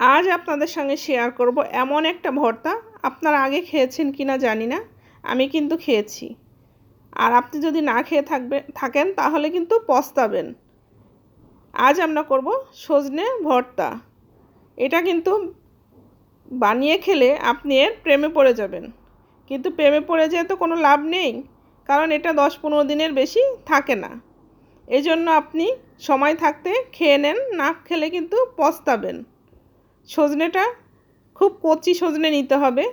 আজ আপনাদের সঙ্গে শেয়ার করব এমন একটা ভর্তা। আপনারা আগে খেয়েছেন কি না জানি না, আমি কিন্তু খেয়েছি। আর আপনি যদি না খেয়ে থাকবে থাকেন, তাহলে কিন্তু পস্তাবেন। আজ আমরা করব সজনে ভর্তা। এটা কিন্তু বানিয়ে খেলে আপনি এর প্রেমে পড়ে যাবেন। কিন্তু প্রেমে পড়ে যেয়ে তো কোনো লাভ নেই, কারণ এটা দশ পনেরো দিনের বেশি থাকে না। এই জন্য আপনি সময় থাকতে খেয়ে নেন, না খেলে কিন্তু পস্তাবেন। সজনেটা খুব কচি সজনে নিতে হবে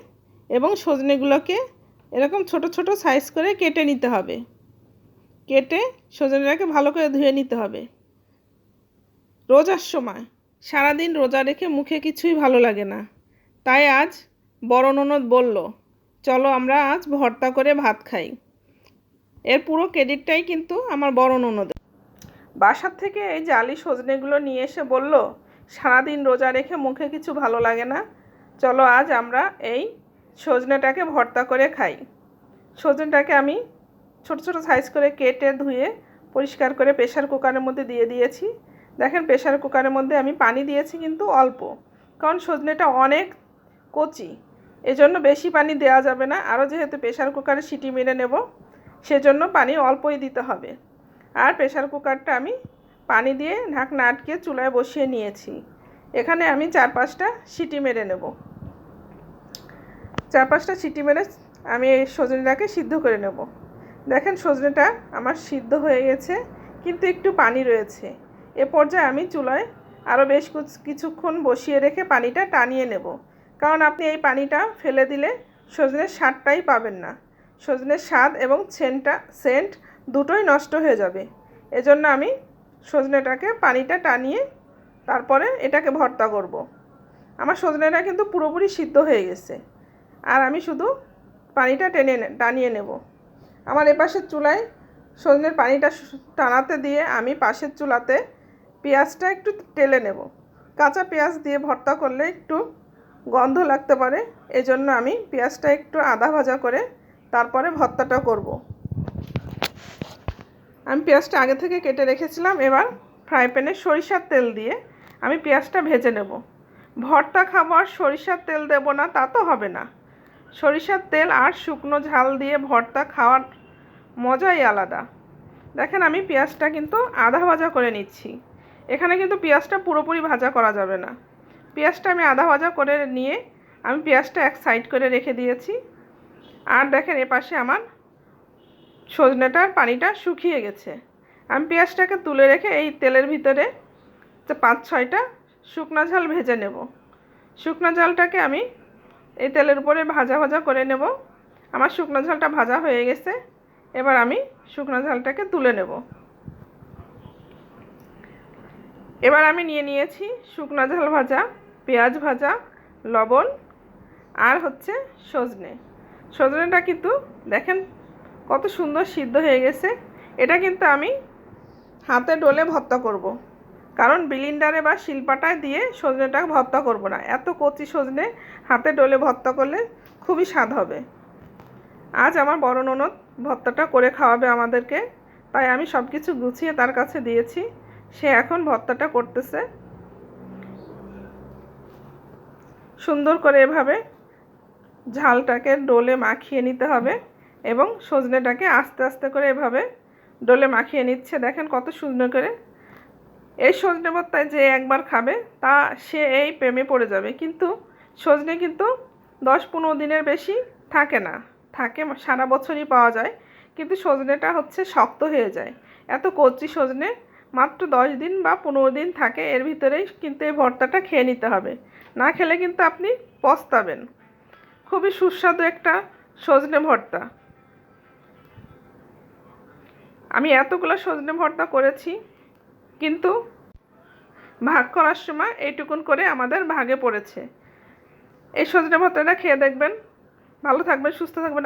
এবং সজনেগুলোকে এরকম ছোট ছোট সাইজ করে কেটে নিতে হবে। কেটে সজনেটাকে ভালো করে ধুয়ে নিতে হবে। রোজার সময়, সারাদিন রোজা রেখে মুখে কিছুই ভালো লাগে না। তাই আজ বড় ননদ বলল, চলো আমরা আজ ভর্তা করে ভাত খাই। এর পুরো ক্রেডিটটাই কিন্তু আমার বড় ননদের। বাসার থেকে এই জালি সজনেগুলো নিয়ে এসে বলল সারাদিন রোজা রেখে মুখে কিছু ভালো লাগে না। চলো আজ আমরা এই সজনেটাকে ভর্তা করে খাই। সজনেটাকে আমি ছোট ছোট সাইজ করে কেটে ধুয়ে পরিষ্কার করে প্রেশার কুকারের মধ্যে দিয়ে দিয়েছি। দেখেন প্রেশার কুকারের মধ্যে আমি পানি দিয়েছি কিন্তু অল্প, কারণ সজনেটা অনেক কচি। এজন্য বেশি পানি দেওয়া যাবে না, আরও যেহেতু প্রেশার কুকারে সিটি মেরে নেব, সেজন্য পানি অল্পই দিতে হবে। আর প্রেশার কুকারটা আমি পানি দিয়ে ঢাকনা আটকে চুলায় বসিয়ে নিয়েছি। এখানে আমি চার পাঁচটা সিটি মেরে নেব। চার পাঁচটা সিটি মেরে আমি এই সজনেটাকে সিদ্ধ করে নেব। দেখেন সজনেটা আমার সিদ্ধ হয়ে গেছে, কিন্তু একটু পানি রয়েছে। এ পর্যায়ে আমি চুলায় আরও বেশ কিছুক্ষণ বসিয়ে রেখে পানিটা টানিয়ে নেব। কারণ আপনি এই পানিটা ফেলে দিলে সজনের স্বাদটাই পাবেন না। সজনের স্বাদ এবং সেন্টটা, সেন্ট দুটোই নষ্ট হয়ে যাবে। এজন্য আমি সজনেটাকে পানিটা টানিয়ে তারপরে এটাকে ভর্তা করব। আমার সজনেটা কিন্তু পুরোপুরি সিদ্ধ হয়ে গেছে। আর আমি শুধু পানিটা টেনে টানিয়ে নেব। আমার এপাশের চুলায় সজনের পানিটা টানাতে দিয়ে আমি পাশের চুলাতে পেঁয়াজটা একটু টেলে নেব। কাঁচা পেঁয়াজ দিয়ে ভর্তা করলে একটু গন্ধ লাগতে পারে। এজন্য আমি পেঁয়াজটা একটু আদা ভাজা করে তারপরে ভর্তাটা করব। আমি পেঁয়াজটা আগে থেকে কেটে রেখেছিলাম, এবার ফ্রাই প্যানে সরিষার তেল দিয়ে আমি পেঁয়াজটা ভেজে নেব। ভর্তা খাবার সরিষার তেল দেব না, তা তো হবে না। সরিষার তেল আর শুকনো ঝাল দিয়ে ভর্তা খাওয়ার মজাই আলাদা। দেখেন আমি পেঁয়াজটা কিন্তু আধা ভাজা করে নিচ্ছি। এখানে কিন্তু পেঁয়াজটা পুরোপুরি ভাজা করা যাবে না। পেঁয়াজটা আমি আধা ভাজা করে নিয়ে আমি পেঁয়াজটা এক সাইড করে রেখে দিয়েছি। আর দেখেন এপাশে আমার সজনেটার পানিটা শুকিয়ে গেছে। আমি পেঁয়াজটাকে তুলে রেখে এই তেলের ভিতরে পাঁচ ছয়টা শুকনো ঝাল ভেজে নেব। শুকনো ঝালটাকে আমি এই তেলের উপরে ভাজা ভাজা করে নেব। আমার শুকনো ঝালটা ভাজা হয়ে গেছে। এবার আমি শুকনো ঝালটাকে তুলে নেব। এবার আমি নিয়ে নিয়েছি শুকনো ঝাল ভাজা, পেঁয়াজ ভাজা, লবণ আর হচ্ছে সজনে। সজনেটা কিন্তু দেখেন কত সুন্দর সিদ্ধ হয়ে গেছে। এটা কিন্তু আমি হাতে ডলে ভর্তা করব। কারণ বিলিন্ডারে বা শিলপাটায় দিয়ে সজনেটা ভর্তা করব না। এত কচি সজনে হাতে ডলে ভর্তা করলে খুবই স্বাদ হবে। আজ আমার বড় ননদ ভর্তাটা করে খাওয়াবে আমাদেরকে। তাই আমি সব কিছু গুছিয়ে তার কাছে দিয়েছি। সে এখন ভর্তাটা করতেছে। সুন্দর করে এভাবে ঝালটাকে ডোলে মাখিয়ে নিতে হবে। এবং সজনেটাকে আস্তে আস্তে করে এভাবে ডোলে মাখিয়ে নিচ্ছে। দেখেন কত সুন্দর করে। এই সজনে ভর্তায় যে একবার খাবে, তা সে এই প্রেমে পড়ে যাবে। কিন্তু সজনে কিন্তু দশ পনেরো দিনের বেশি থাকে না। থাকে, সারা বছরই পাওয়া যায়। কিন্তু সজনেটা হচ্ছে শক্ত হয়ে যায়। এত কচি সজনে, মাত্র দশ দিন বা পনেরো দিন থাকে, এর ভিতরেই কিন্তু এই ভর্তাটা খেয়ে নিতে হবে। না খেলে কিন্তু আপনি পস্তাবেন। খুবই সুস্বাদু একটা সজনে ভর্তা। আমি এতগুলো সজনে ভর্তা করেছি, কিন্তু ভাগ করার সময় এইটুকুন করে আমাদের ভাগে পড়েছে। এই সজনে ভর্তাটা খেয়ে দেখবেন। ভালো থাকবেন, সুস্থ থাকবেন।